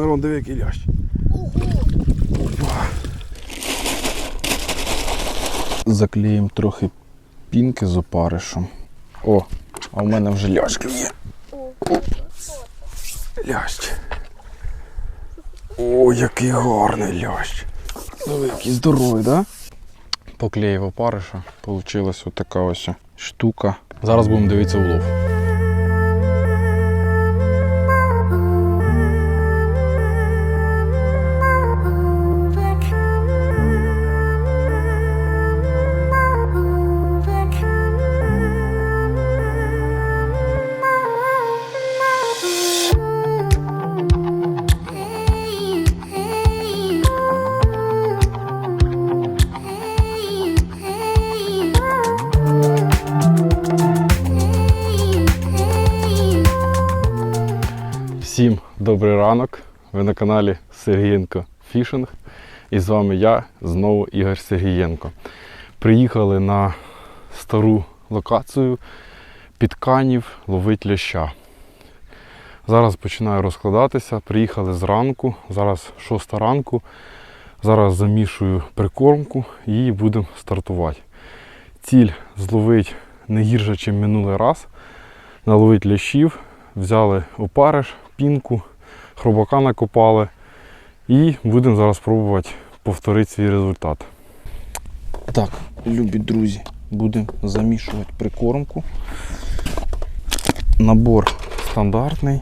Мирон, диви, який лящ. Заклеїмо трохи пінки з опаришем. О, а в мене вже лящ клює. Лящ. О, який гарний лящ. Диви, який здоровий, да? Поклеїв опариша. Получилась отака ось штука. Зараз будемо дивитися улов. Добрий ранок. Ви на каналі Сергієнко Фішинг. І з вами я, знову Ігор Сергієнко. Приїхали на стару локацію під канів ловить ляща. Зараз починаю розкладатися. Приїхали зранку, зараз 6 ранку. Зараз замішую прикормку і будемо стартувати. Ціль зловити не гірше, ніж минулий раз. Наловити лящів, взяли опариш, пінку, хробака накопали і будемо зараз пробувати повторити свій результат. Так, любі друзі, будемо замішувати прикормку. Набор стандартний,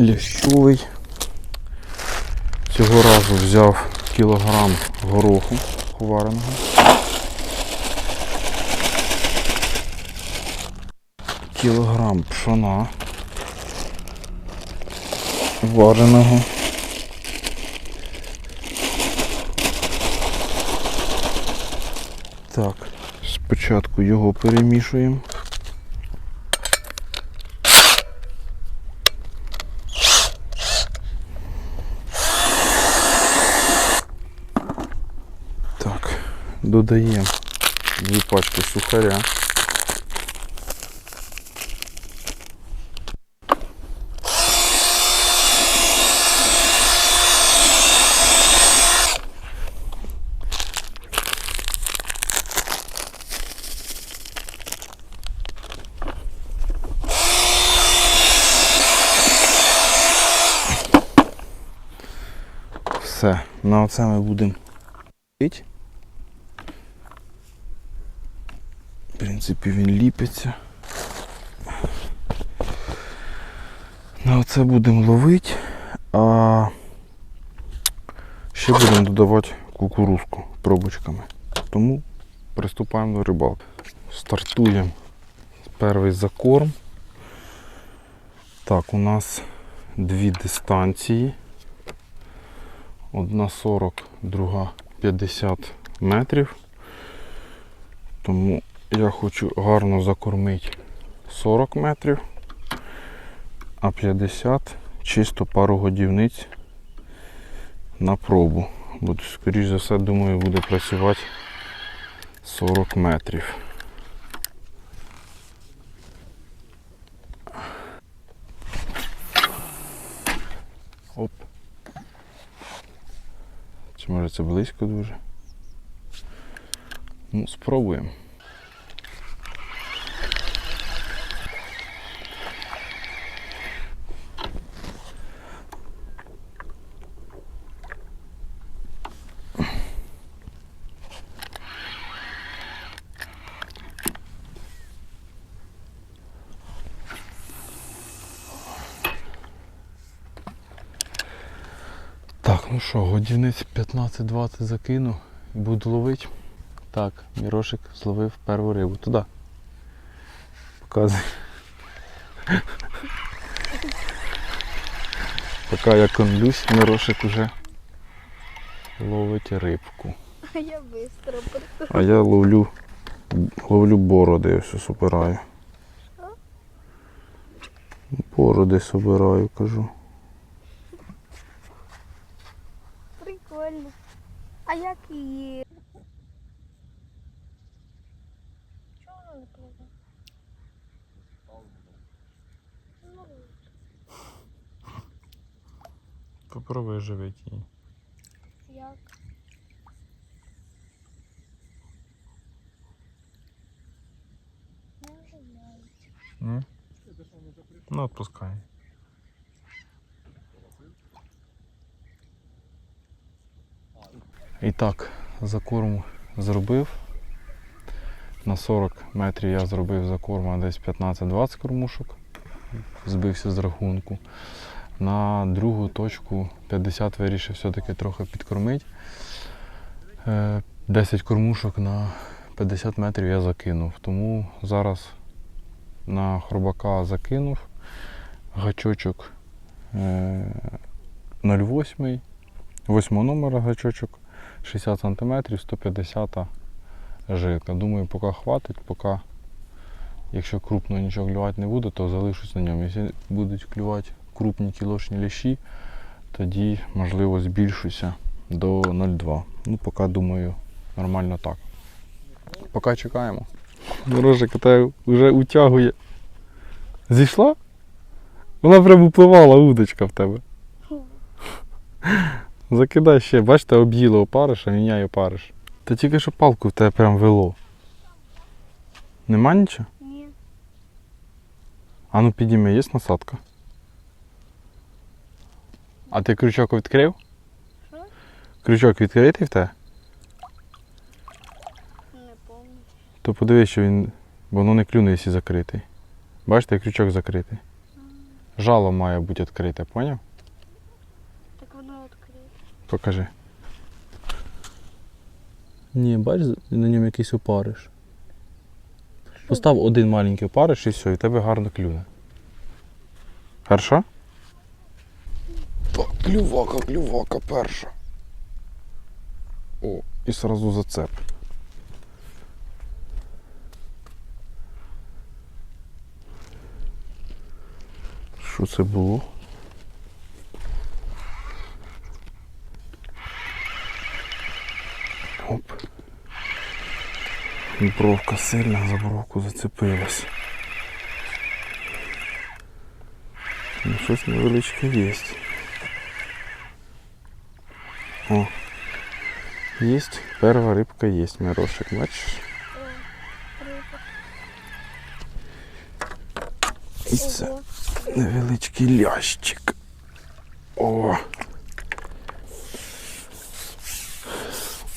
лящовий. Цього разу взяв кілограм гороху вареного. Кілограм пшона вареного. Так, спочатку його перемішуємо. Так, додаємо дві пачки сухаря. Все, на оце ми будемо пити. В принципі, він ліпиться. На оце будемо ловити, а ще будемо додавати кукурузку пробочками. Тому приступаємо до рибалки. Стартуємо перший закорм. Так, у нас дві дистанції. Одна 40, друга 50 метрів. Тому я хочу гарно закормити 40 метрів, а 50 чисто пару годівниць на пробу. Бо, скоріш за все, думаю, буде працювати 40 метрів. Оп. Чи може це близько дуже? Ну, спробуємо. Так, що, годівниць 15-20 закину і буду ловити. Так, Мірошик зловив першу рибу. Туди. Показуй. Поки я конлюсь, Мірошик уже ловить рибку. А я быстро прийду. А я ловлю ловлю бороди, ось собираю. Бороди собираю, кажу. А як її? Чого вона не пливе? Ну, попробуй живити її. Як? Не. Ні? Ну, відпускай. І так, закорм зробив. На 40 метрів я зробив закорму десь 15-20 кормушок. Збився з рахунку. На другу точку 50 вирішив все-таки трохи підкормити. Е, 10 кормушок на 50 метрів я закинув. Тому зараз на хробака закинув. Гачочок е, 0,8, 8 номера гачочок, 60 см, 150 жилка. Думаю, поки хватить, поки якщо крупно нічого клювати не буде, то залишусь на ньому. Якщо будуть клювати крупні кілошні лящі, тоді можливо збільшуся до 0,2. Ну, поки думаю, нормально так. Поки чекаємо. Дорожик тебе вже утягує. Зійшла? Вона прям upливала удочка в тебе. Закидай ще, бачите, об'їло опариш, а міняє опариш. Та тільки що палку в тебе прям вело. Нема нічого? Ні. А ну підійми, є насадка? А ти крючок відкрив? Що? Крючок відкритий в тебе? Не пам'ятаю. То подивись, що він. Бо воно не клюне, якщо закритий. Бачите, крючок закритий. Жало має бути відкрите, поняв? Покажи. Ні, бач, на ньому якийсь опариш. Постав один маленький опариш і все, і тебе гарно клюне. Хорошо? Так, клювака, клювака перша. О, і сразу зацеп. Що це було? Оп. Бровка сильно за бровку зацепилась. Ну, щось невеличке є. О. Єсть. Перша рибка є, мирошик, бачиш? І це невеличкий лящик. О.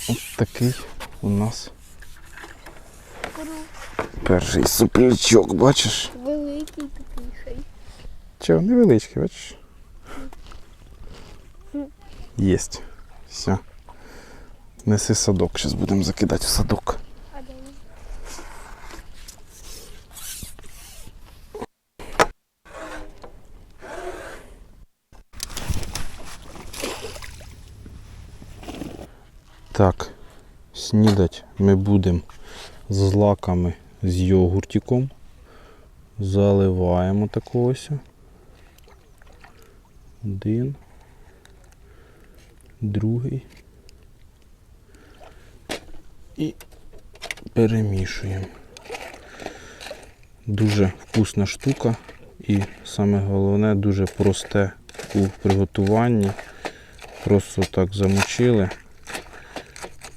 Ось такий у нас. перший суплячок, бачиш? Великий такий хай. Чого, невеличкий, бачиш? Єсть. Все. Неси садок, зараз будемо закидати в садок. А де він? Так, снідать ми будемо з злаками З йогуртиком. Заливаємо таку ось. Один. Другий. І перемішуємо. Дуже вкусна штука і саме головне дуже просте у приготуванні. Просто так замочили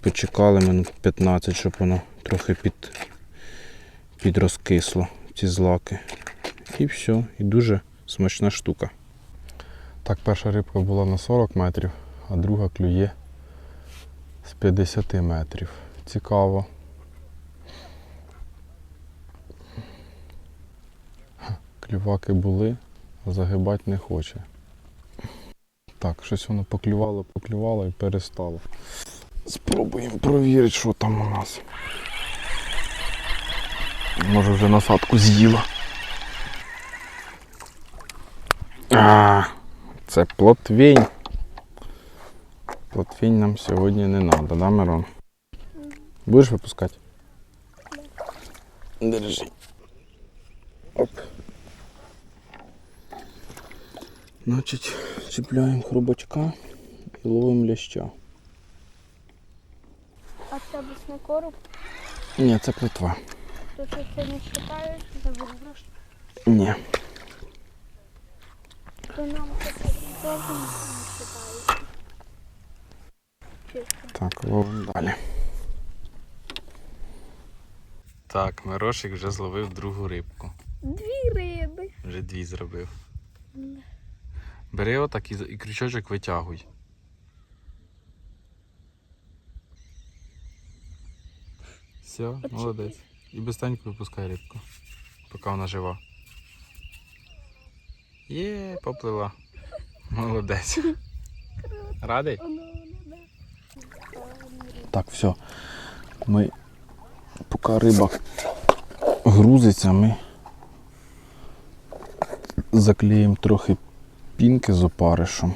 почекали минут 15, щоб воно трохи під, підрозкисло, ці злаки. І все, і дуже смачна штука. Так, перша рибка була на 40 метрів, а друга клює з 50 метрів. Цікаво. Клюваки були, а загибати не хоче. Так, щось воно поклювало, поклювало і перестало. Спробуємо провірити, що там у нас. Може вже насадку з'їла. А, це плотвінь. Плотвінь нам сьогодні не треба, да, Мирон? Будеш випускати? Держи. Оп. Значить, чіпляємо хробачка і ловимо ляща. А це не короб, Ні, це плитва. То що це не вважаєш за виграш, Ні. то нам це теж не вважають. Ловимо далі. Так, Мирошик вже зловив другу рибку. Дві риби. Вже дві зробив. Бери отак і, і крючочок витягуй. Все, молодець. І безстаньку випускай рибку, поки вона жива. Є, поплила. Молодець. Радий? Так, все. Ми, поки риба грузиться, ми заклеїмо трохи пінки з опаришем.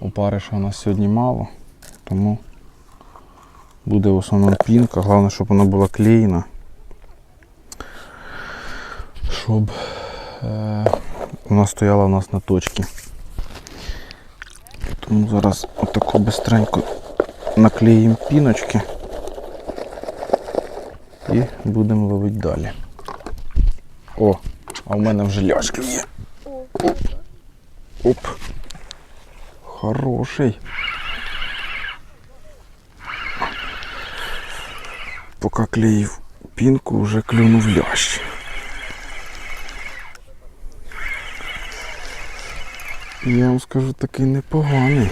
Опариша у нас сьогодні мало, тому буде в основному пінка. Головне, щоб вона була клеєна. Щоб е, вона стояла у нас на точці. Тому зараз отако бистренько наклеїмо піночки і будемо ловити далі. О, а в мене вже ляж клює. О, Оп. Хороший. Поки клеїв пінку, вже клюнув лящ. Я вам скажу такий непоганий.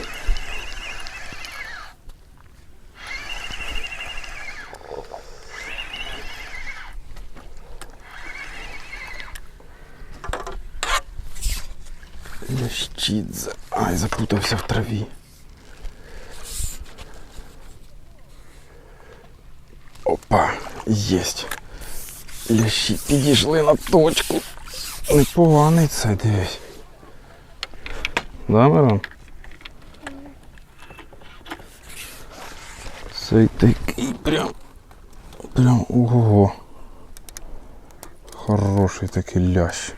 Лящидзе. Ай, запутався в траві. Опа, єсть. Лящі підійшли на точку. Непоганий це, дивись. Да, Мирон? Цей такий прям. Прям ого. Хороший такий лящ.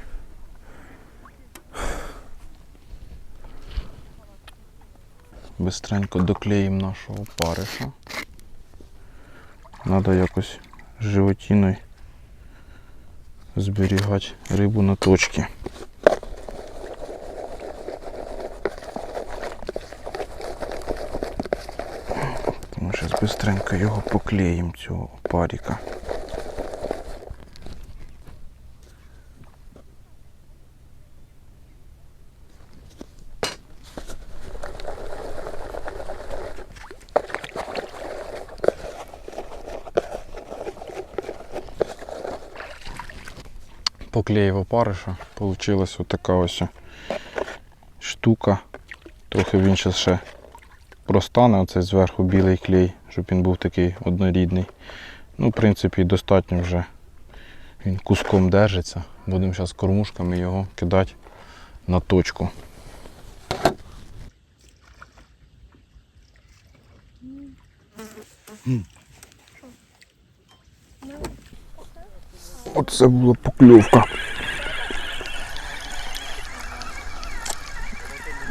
Бистренько доклеїмо нашого париша. Надо якось животіною зберігати рибу на точці. Ми зараз швидко його поклеїмо, цього паріка. Поклеїв опариша, получилась отака ось штука. Трохи він ще ще простане, оцей зверху білий клей, щоб він був такий однорідний. Ну, в принципі, достатньо вже він куском держиться. Будемо зараз кормушками його кидати на точку. Оце була покльовка.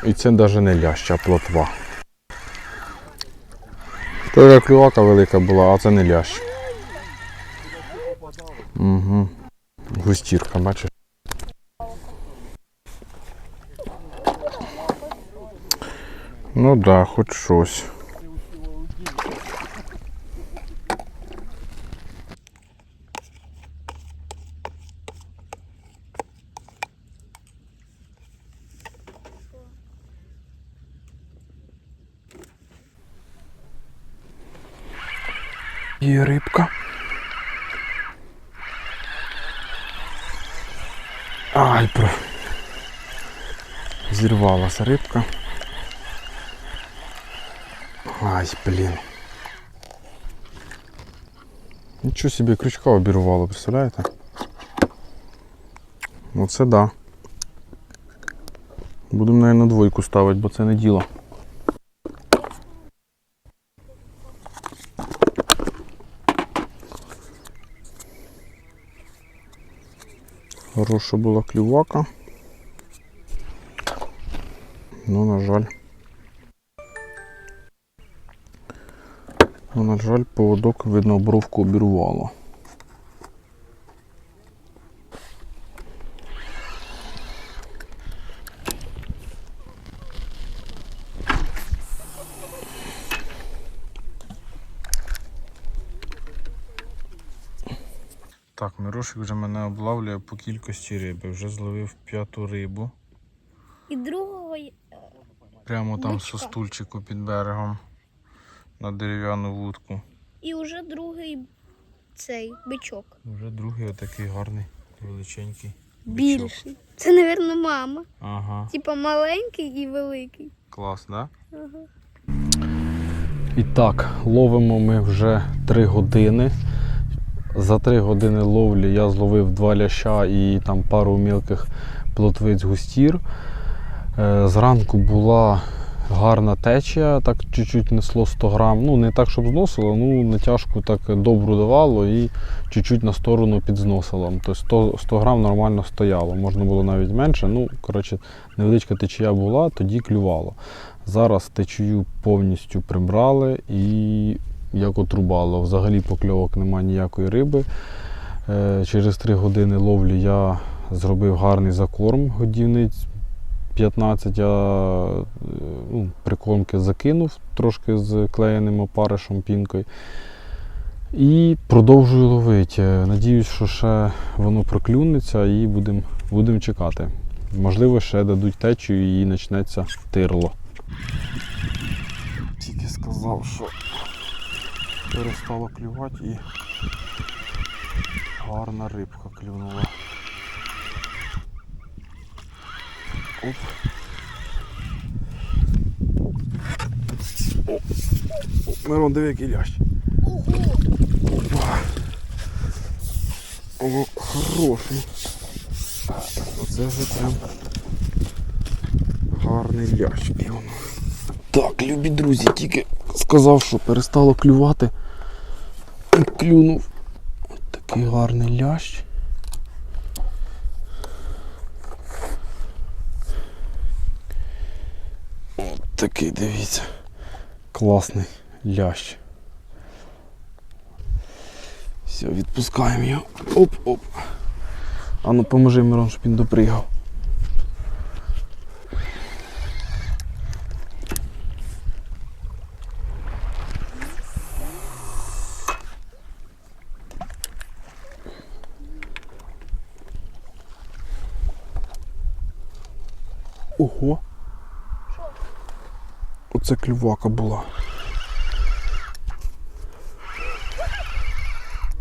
І це навіть не лящ, а плотва. Така клювака велика була, а це не лящ. Угу. Густірка, бачиш? Ну так, да, хоч щось. Зірвалася рибка. Ай, блін. Нічого собі крючка обірвало, представляєте? Оце да. Будемо, мабуть, двойку ставити, бо це не діло. Хороша була клювака. Ну, на жаль. Ну, на жаль, поводок видно бровку обірвало. Так, Мирошик вже мене облавлює по кількості риби, вже зловив п'яту рибу. І другого е, Прямо там Бичка. со стульчику під берегом на дерев'яну вудку. і вже другий цей бичок. Вже другий отакий гарний, величенький. бичок. Більший. Це, мабуть, мама. Ага, Типа маленький і великий. клас, да? Ага. І так, ловимо ми вже 3 години. За 3 години ловлі я зловив два ляща і там пару мілких плотвиць густір. Е, Зранку була гарна течія, так чуть-чуть несло 100 грам. Ну, не так, щоб зносило, ну натяжку так добру давало і чуть-чуть на сторону підзносило. Тобто 100, 100 грам нормально стояло. Можна було навіть менше. Ну, коротше, невеличка течія була, тоді клювало. Зараз течію повністю прибрали і як отрубало. Взагалі покльовок немає ніякої риби. Е, Через 3 години ловлі я зробив гарний закорм годівниць 15. Я е, ну, прикормки закинув трошки з клеєним опаришем пінкою. І продовжую ловити. Надіюсь, що ще воно проклюнеться і будемо будем чекати. Можливо, ще дадуть течію і почнеться тирло. Тільки сказав, що перестало клювати і гарна рибка клюнула. Оп. О, Мирон, диви, який лящ. Опа. О, хороший. Оце вже прям гарний лящ. Так, любі друзі, тільки сказав, що перестало клювати. І клюнув. Такий гарний лящ. От такий, дивіться. Класний лящ. Все, відпускаємо його. Оп-оп. А ну поможи Мирон, щоб він допригав. Ого. Оце клювака була.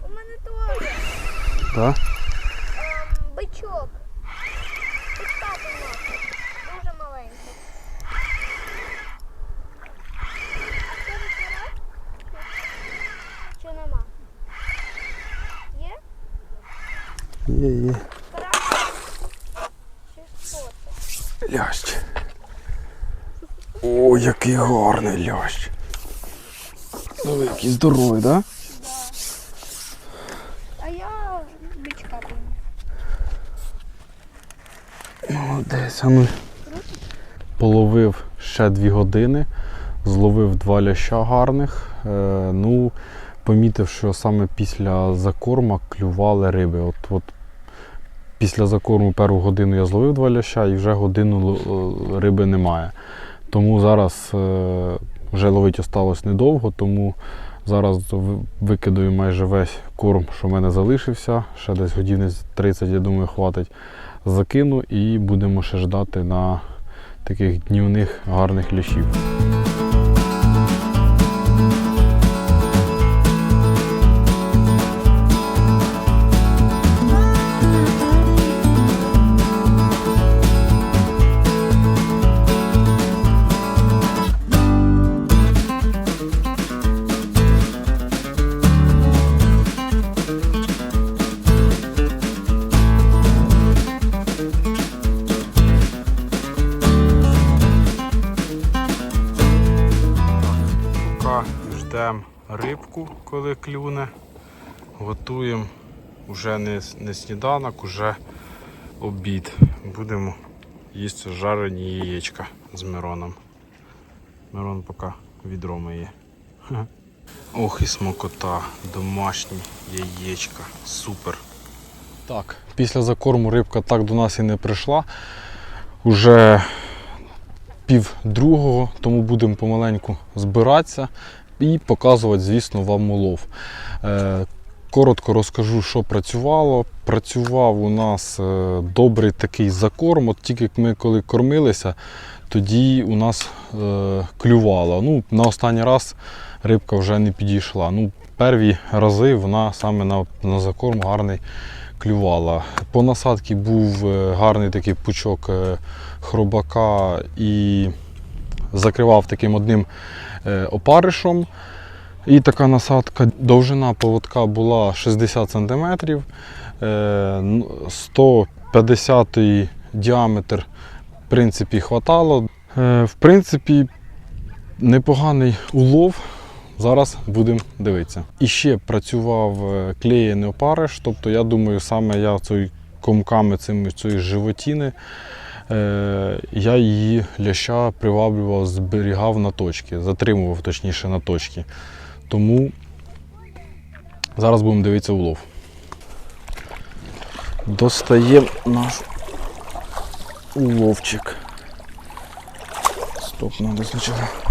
У мене теж Так? ем, бичок. Бичка нема. Дуже маленький. Це вчора? Чи нема? Є? Є, є. Карась? Чи що це? Лящ. О, який гарний лящ. Ну, який здоровий, так? Да? А я бичка. Молодець, а ну. Половив ще дві години, зловив два ляща гарних. Е, ну, помітив, що саме після закорма клювали риби. От, от після закорму першу годину я зловив два ляща і вже годину е, риби немає. Тому зараз е, вже ловити осталось недовго, тому зараз викидаю майже весь корм, що в мене залишився. Ще десь годів 30, я думаю, хватить. Закину і будемо ще ждати на таких днівних гарних лящів. Коли клюне. Готуємо вже не, не сніданок, уже обід. Будемо їсти жарені яєчка з Мироном. Мирон поки відро миє. Ох і смакота, домашні яєчка. Супер. Так, після закорму рибка так до нас і не прийшла. Уже пів другого, тому будемо помаленьку збиратися і показувати, звісно, вам улов. Е, коротко розкажу, що працювало. Працював у нас е, добрий такий закорм. От тільки як ми коли кормилися, тоді у нас е, клювало. Ну, на останній раз рибка вже не підійшла. Ну, перві рази вона саме на, на закорм гарний клювала. По насадці був гарний такий пучок хробака і закривав таким одним е, опаришем. І така насадка, довжина поводка була 60 см, е, ну, 150 діаметр, в принципі, хватало. Е, В принципі, непоганий улов. Зараз будемо дивитися. І ще працював е, клеєний опариш, тобто я думаю, саме я цією комками цими цієї животіни, я її ляща приваблював, зберігав на точки, затримував точніше на точки. Тому зараз будемо дивитися улов. Достаємо наш уловчик. Стоп, треба спочатку.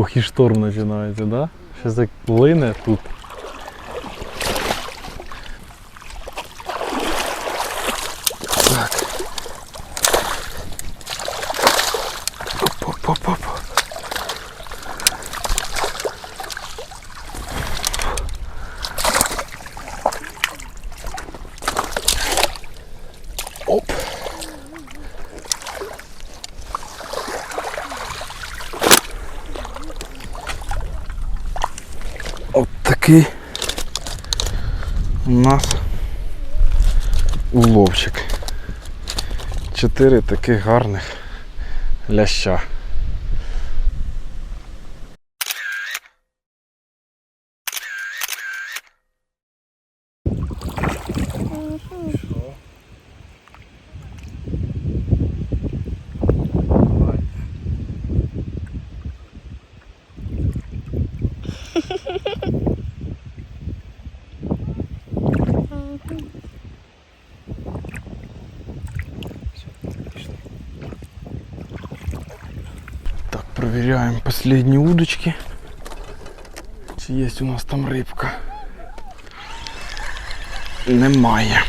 Ох, і шторм починається, да? Щось як лине тут. Такий у нас уловчик. Чотири таких гарних ляща. Есть у нас там рибка? Немає.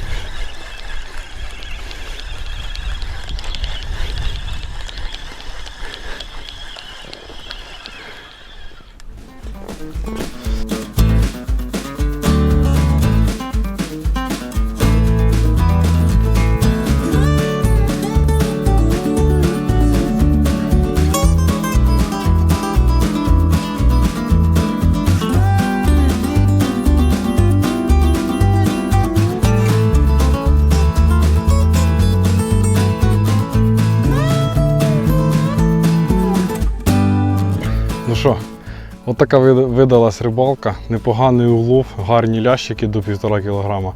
Така видалась рибалка, непоганий улов, гарні лящики до 1,5 кг.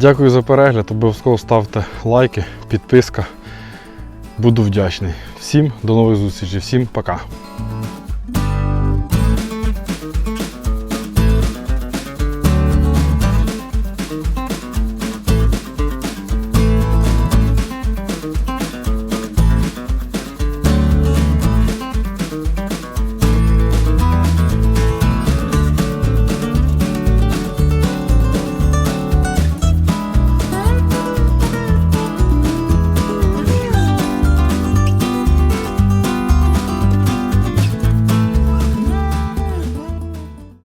Дякую за перегляд, обов'язково ставте лайки, підписка. Буду вдячний. Всім до нових зустрічей, всім пока.